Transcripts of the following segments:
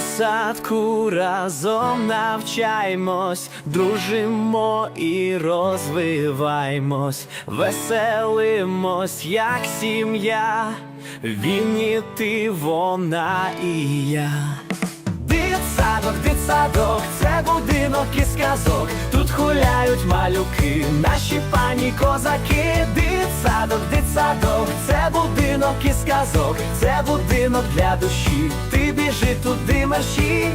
У садку разом навчаймось, дружимо і розвиваймось, веселимось, як сім'я, він і ти, вона і я. Дитсадок, дитсадок, це будинок із казок. Тут гуляють малюки, наші пані козаки. Дитсадок, дитсадок, це будинок із казок, це будинок для душі. Ти біжи туди мерщій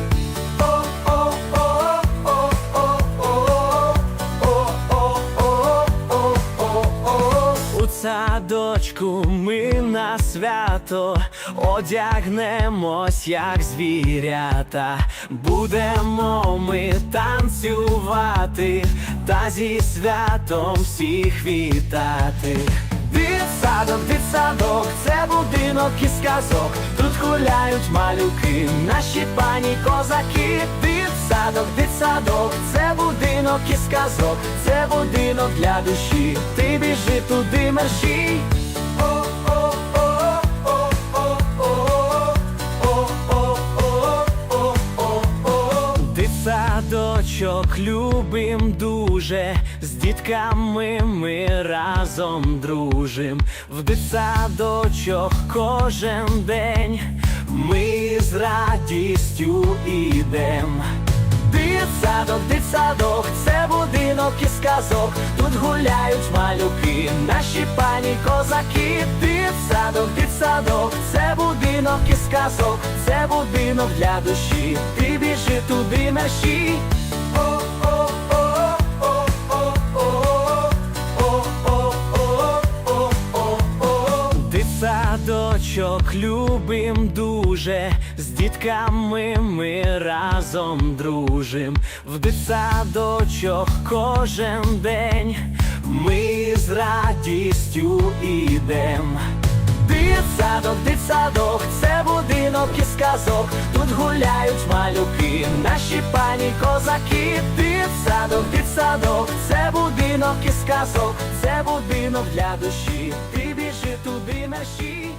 У садочку ми на свято одягнемось, як звірята, будемо ми танцювати, та зі святом всіх вітати. Дитсадок, дитсадок, це будинок і сказок. Тут грають малюки, наші пані козаки, дитсадок, садок, це будинок і сказок, це будинок для душі, ти біжи туди мерщій. Садочок любим дуже, з дітками ми разом дружим, в дитсадочок кожен день ми з радістю ідем. Дитсадок, дитсадок, це будинок із казок. Тут гуляють малюки, наші пані козаки. Дитсадок, дитсадок, це будинок із казок, це будинок для душі. Ти біжи туди мерщій. Дитсадочок любим дуже, з дітками ми разом дружим. В дитсадочок кожен день ми з радістю ідем. Дитсадок, дитсадок, це будинок із казок. Тут гуляють малюки, наші пані козаки. Дитсадок, дитсадок, це будинок із казок, це будинок для душі туди наші.